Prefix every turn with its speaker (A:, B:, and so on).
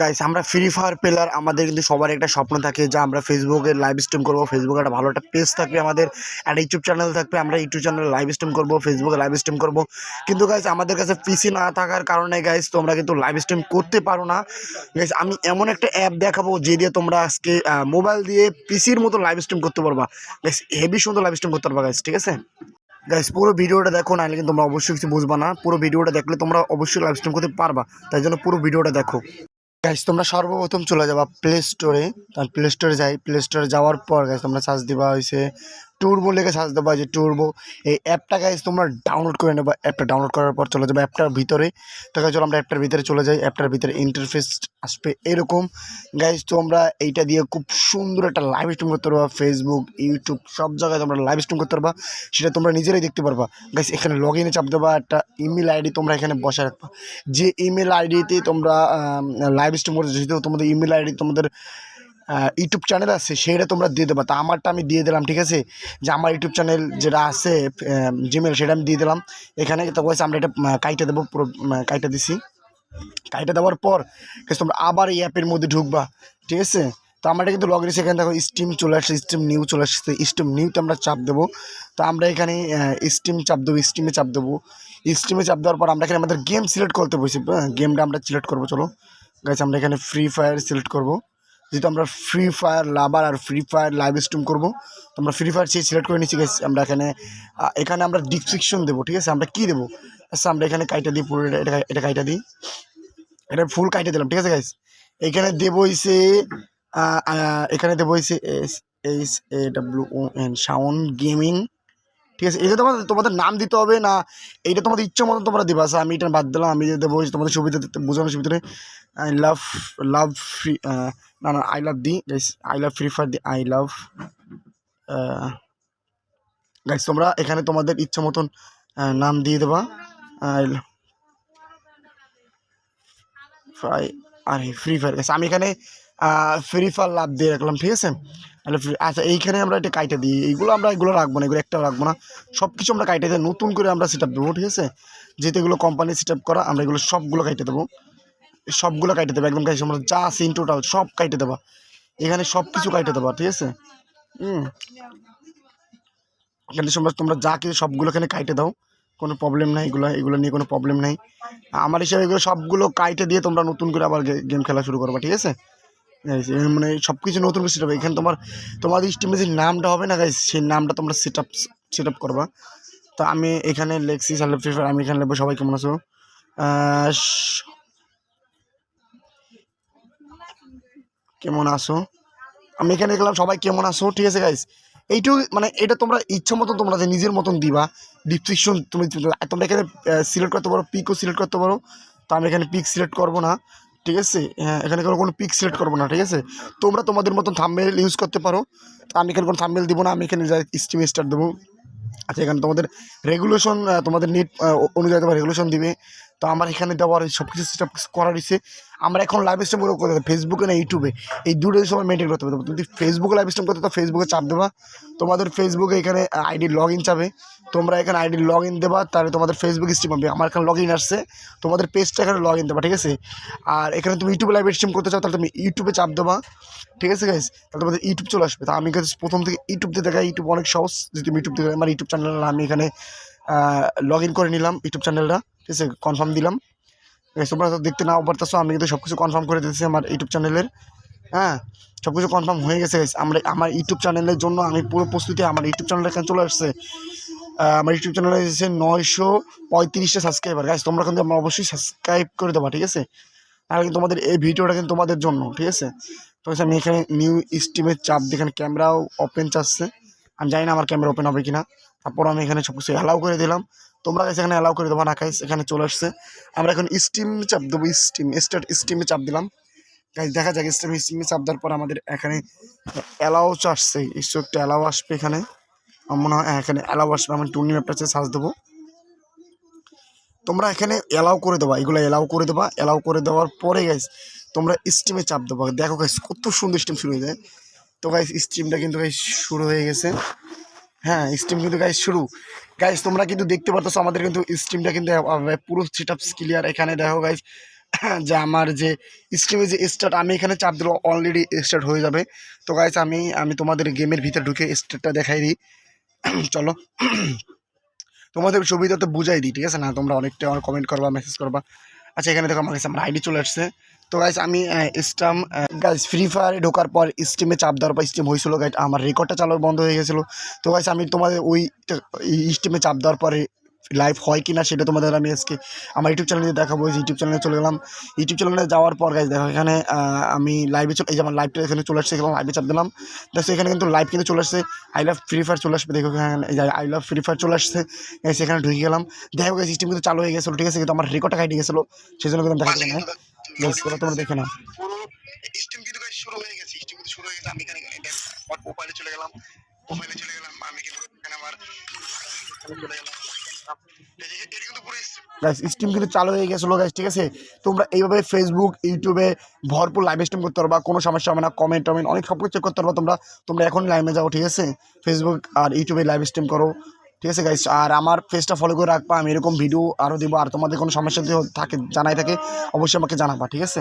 A: Guys আমরা free fire player আমাদের কিন্তু সবার একটা স্বপ্ন থাকে যে আমরা ফেসবুকে লাইভ স্ট্রিম করব। ফেসবুকে একটা ভালো একটা পেজ থাকবে আমাদের, একটা ইউটিউব চ্যানেল থাকবে। আমরা ইউটিউব চ্যানেলে লাইভ স্ট্রিম করব ফেসবুকে লাইভ স্ট্রিম করব। কিন্তু গাইস আমাদের কাছে পিসি না থাকার কারণে গাইস তোমরা কিন্তু লাইভ স্ট্রিম করতে পারো না। গাইস আমি এমন একটা অ্যাপ দেখাবো যে দিয়ে তোমরা আজকে মোবাইল দিয়ে পিসির মতো লাইভ স্ট্রিম করতে পারবা। গাইস হেভি সুন্দর লাইভ স্ট্রিম করতে পারবা গাইস ঠিক আছে? গাইস পুরো ভিডিওটা দেখো, নাহলে কিন্তু তোমরা অবশ্যই কিছু বুঝবা না। পুরো ভিডিওটা দেখলে তোমরা অবশ্যই লাইভ স্ট্রিম করতে পারবা। তাই জন্য পুরো ভিডিওটা দেখো। গাইস তোমরা সর্বপ্রথম চলে যাবা প্লে স্টোরে প্লে স্টোরে যাই। প্লে স্টোরে যাওয়ার পর গাইস তোমরা সার্চ দিবা হয়েছে টুরবো লেগে সার্চ দেবা যে টুরবো এই অ্যাপটা গাইস তোমরা ডাউনলোড করে নেবা। অ্যাপটা ডাউনলোড করার পর চলে যাবে অ্যাপটার ভিতরে। তো গাইস চলো আমরা অ্যাপটার ভিতরে চলে যাই। অ্যাপটার ভিতরে ইন্টারফেস আসবে এরকম। গাইস তোমরা এইটা দিয়ে খুব সুন্দর একটা লাইভ স্ট্রিম করতে পারবা। ফেসবুক ইউটিউব সব জায়গায় তোমরা লাইভ স্ট্রিম করতে পারবা। সেটা তোমরা নিজেরাই দেখতে পারবা। গাইস এখানে লগ ইনে চাপ দেবা। একটা ইমেল আইডি তোমরা এখানে বসে রাখবা। যে ইমেল আইডিতে তোমরা লাইভ স্ট্রিম করতে যেহেতু তোমাদের ইমেল আইডি তোমাদের ইউটিউব চ্যানেল আছে, সেইটা তোমরা দিয়ে দেবা। তা আমারটা আমি দিয়ে দিলাম, ঠিক আছে? যে আমার ইউটিউব চ্যানেল যেটা আছে জিমেল সেটা আমি দিয়ে দিলাম। এখানে তো বলছে, আমরা এটা কাইটা দেবো, পুরো কাইটা দিছি। কাইটে দেওয়ার পর তোমরা আবার এই অ্যাপের মধ্যে ঢুকবা, ঠিক আছে? তো আমরা কিন্তু লগ ইন সেখানে দেখো স্টিম চলে আসছে স্টিম নিউ চলে আসছে স্টিম নিউতে আমরা চাপ দেবো। তো আমরা এখানে স্টিম চাপ দেবো স্টিমে চাপ দেবো। স্টিমে চাপ দেওয়ার পর আমরা এখানে আমাদের গেম সিলেক্ট করতে বসি। গেমটা আমরা সিলেক্ট করব, চলো। গাইছে আমরা এখানে ফ্রি ফায়ার সিলেক্ট করব। যেহেতু আমরা ফ্রি ফায়ার লাভার আর ফ্রি ফায়ার লাইভ স্ট্রিম করব তো আমরা ফ্রি ফায়ার সেই সিলেক্ট করে নিচ্ছি গেছি আমরা এখানে এখানে আমরা ডিসক্রিপশন দেবো ঠিক আছে? আমরা কী দেবো? আচ্ছা আমরা এখানে কাইটা দিই পুরো এটা এটা- কাইটা দিই। এটা ফুল কাইটে দিলাম ঠিক আছে গাইস এখানে দেবো আহ, এখানে দেবো হইছে S H A W O N sound gaming ঠিক আছে? এটা তোমাদের তোমাদের নাম দিতে হবে না এইটা তোমাদের ইচ্ছা মতো তোমরা দেবা। আচ্ছা, আমি এটা বাদ দিলাম আমি দেবো তোমাদের সুবিধা বোঝানোর সুবিধা আই লাভ লাভ ফ্রি না না I love the guys I love Free Fire the I love guys তোমরা এখানে তোমাদের ইচ্ছা মতন আহ, নাম দিয়ে দেবা। আই ফ্রাই আরে ফ্রি ফায়ার গাইস আমি এখানে ফ্রি ফায়ার লাভ দিয়ে রাখলাম ঠিক আছে? আচ্ছা এইখানে আমরা এটা কাইটে দিই এইগুলো আমরা এগুলো রাখব না এগুলো একটাও রাখব না। সব কিছু আমরা কাইটে দিয়ে নতুন করে আমরা সেট আপ দেবো ঠিক আছে? যেহেতু এগুলো কোম্পানি সেট করা আমরা এগুলো সবগুলো কাইটে দেবো। সবগুলো কাইটে দেবো, একদম আমরা যা ইন টোটাল সব কাইটে দেবা। এখানে সব কিছু কাইটে দেবা, ঠিক আছে? এখানে তোমরা তোমরা যা কিছু সবগুলো এখানে কাইটে দাও, কোনো প্রবলেম নাই এগুলো এগুলো নিয়ে কোনো প্রবলেম নাই। আমার হিসাবে এগুলো সবগুলো কাইটে দিয়ে তোমরা নতুন করে আবার গেম খেলা শুরু করবা, ঠিক আছে? মানে সব কিছু নতুন করে সেট হবে এখানে তোমার তোমাদের স্টিমে যে নামটা হবে না সেই নামটা তোমরা সেট আপ সেট আপ করবা। তো আমি এখানে লেখছি সালে আমি এখানে লিখব সবাই কেমন আছো? কেমন আসো আমি এখানে দেখলাম সবাই কেমন আসো ঠিক আছে গাইস এইটুকু মানে এটা তোমরা ইচ্ছা মতন তোমরা যে নিজের মতন দিবা। ডিসক্রিপশন তুমি তোমরা এখানে সিলেক্ট করতে পারো পিকও সিলেক্ট করতে পারো। তো আমি এখানে পিক সিলেক্ট করব না, ঠিক আছে? হ্যাঁ এখানে কোনো কোনো পিক সিলেক্ট করব না, ঠিক আছে? তোমরা তোমাদের মতন থাম্বেল ইউজ করতে পারো। আমি এখানে কোনো থাম্বেল দিব না, আমি এখানে স্টিম স্টার দেবো। আচ্ছা এখানে তোমাদের রেগুলেশন তোমাদের নেট অনুযায়ী তোমার রেগুলেশন দিবে। তো আমার এখানে দেওয়ার সব কিছু সেটা করা রয়েছে আমরা এখন লাইভ স্ট্রিম করে করতে ফেসবুকে না ইউটিউবে এই দুটোই সময় মেনটেন করতে হবে। তুমি ফেসবুকে লাইভ স্ট্রিম করতে তো ফেসবুকে চাপ দেবা। তোমাদের ফেসবুকে এখানে আইডি লগ ইন চাবে। তোমরা এখানে আইডি লগ ইন দেবা, তাহলে তোমাদের ফেসবুক স্ট্রিম হবে। আমার এখানে লগ ইন আসছে। তোমাদের পেজটা এখানে লগ ইন দেবা, ঠিক আছে? আর এখানে তুমি ইউটিউবে লাইভ স্ট্রিম করতে চাও, তাহলে তুমি ইউটিউবে চাপ দেবা। ঠিক আছে গাইস তাহলে তোমাদের ইউটিউব চলে আসবে। তা আমি প্রথম থেকে ইউটিউব দেখা ইউটিউব অনেক সহজ। যদি তুমি ইউটিউব থেকে আমার ইউটিউব চ্যানেল আমি এখানে লগ ইন করে নিলাম ইউটিউব চ্যানেলটা ঠিক আছে? কনফার্ম দিলাম। তোমরা তো দেখতে নাও, পারতেছো, আমি কিন্তু সব কিছু কনফার্ম করে দিতেছি আমার ইউটিউব চ্যানেলের হ্যাঁ? সব কিছু কনফার্ম হয়ে গেছে। আমরা আমার ইউটিউব চ্যানেলের জন্য আমি পুরো প্রস্তুতি আমার ইউটিউব চ্যানেল এখানে চলে আসছে। আমার ইউটিউব চ্যানেলে এসেছে নয়শো পঁয়ত্রিশটা সাবস্ক্রাইবার গাইস তোমরা কিন্তু আমার অবশ্যই সাবস্ক্রাইব করে দেবা, ঠিক আছে? আর কিন্তু তোমাদের এই ভিডিওটা কিন্তু তোমাদের জন্য, ঠিক আছে? তো আমি এখানে নিউ স্টিমের চাপ দিয়ে এখানে ক্যামেরাও ওপেন চাচ্ছে। আমি জানি না আমার ক্যামেরা ওপেন হবে কিনা। তারপর আমি এখানে সব কিছু অ্যালাউ করে দিলাম। তোমরা কাছে এখানে অ্যালাউ করে দেবো না গাইস এখানে চলে আসছে। আমরা এখন স্টিম চাপ দেবো স্টিম স্টার্ট স্টিমে চাপ দিলাম। গাইস দেখা যাক স্টিম স্টিমে চাপ দেওয়ার পর আমাদের এখানে অ্যালাউ আসছে। একটু একটা অ্যালাউ আসবে এখানে। আমার মনে হয় হ্যাঁ, এখানে অ্যালাউ আসবে। আমি টুর্নি ম্যাপটা সার্চ দেবো। তোমরা এখানে অ্যালাউ করে দেবা এগুলো অ্যালাউ করে দেবা। অ্যালাউ করে দেওয়ার পরে গাইস তোমরা স্টিমে চাপ দেবো। দেখো গাইস কত সুন্দর স্টিম শুরু হয়ে যায়। তো গাইস স্টিমটা কিন্তু গাইস শুরু হয়ে গেছে। হ্যাঁ স্টিম কিন্তু গাইজ শুরু। গাইস তোমরা কিন্তু দেখতে পারতেছো আমাদের কিন্তু স্টিমটা কিন্তু পুরো সেট আপ ক্লিয়ার এখানে দেখো গাইস যে আমার যে স্ট্রিমে যে স্টার্ট আমি এখানে চাপ দিলে অলরেডি স্টার্ট হয়ে যাবে। তো গাইস আমি আমি তোমাদের গেমের ভিতরে ঢুকে স্টার্টটা দেখাই দিই। চলো। তোমাদের সুবিধা তো বুঝাই দিই, ঠিক আছে না? তোমরা অনেকটা আমার কমেন্ট করবা মেসেজ করবা। আচ্ছা এখানে দেখো আমার কাছে আমার আইডি চলে আসছে। তো গাইস আমি স্টাম গাইস ফ্রি ফায়ারে ঢোকার পর স্টিমে চাপ দেওয়ার পর স্টিম হয়েছিল গাইস আমার রেকর্ডটা চালানো বন্ধ হয়ে গেছিল। তো গাইস আমি তোমাদের ওই স্টিমে চাপ দেওয়ার পরে লাইভ হয় কি না সেটা তোমাদের আমি আজকে আমার ইউটিউব চ্যানেলে দেখাবো। ইউটিউব চ্যানেলে চলে গেলাম। ইউটিউব চ্যানেলে যাওয়ার পর গাইজ দেখো এখানে আমি লাইভে চলে, এই যে আমার লাইভটা এখানে চলে আসছে লাইভে চাপ দিলাম। দেখো এখানে কিন্তু লাইভ কিন্তু চলে আসছে। আই লাভ ফ্রি ফায়ার চলে আসবে, দেখো এখানে আই লাভ ফ্রি ফায়ার চলে আসছে। সেখানে ঢুকে গেলাম। দেখো সিস্টেম কিন্তু চালু হয়ে গেছিল, ঠিক আছে? কিন্তু আমার রেকর্ডটা কাটিয়ে গেছিল সেই জন্য কিন্তু দেখা যায় না। এবার তোমরা দেখে নাও। স্টিম কিন্তু গাইজ শুরু হয়ে গেছে। স্টিম কিন্তু শুরু হয়ে গেছে। আমি এখানে আমার প্রোফাইলে চলে গেলাম। প্রোফাইলে চলে গেলাম। আমি কিন্তু এখানে আমার চলে গেলাম। গাইস স্ট্রিম কিন্তু চালু হয়ে গেছিল গাইস ঠিক আছে? তোমরা এইভাবে ফেসবুক ইউটিউবে ভরপুর লাইভ স্ট্রিম করতে পারবা কোনো সমস্যা হবে না। কমেন্ট টমেন্ট অনেক সব কিছু চেক করতে পারবা তোমরা। তোমরা এখন লাইভে যাও ঠিক আছে? ফেসবুক আর ইউটিউবে লাইভ স্ট্রিম করো। ঠিক আছে গাইস আর আমার পেজটা ফলো করে রাখবা, আমি এরকম ভিডিও আরও দেবো। আর তোমাদের কোনো সমস্যা যদি থাকে, জানাই থাকে, অবশ্যই আমাকে জানাবা, ঠিক আছে?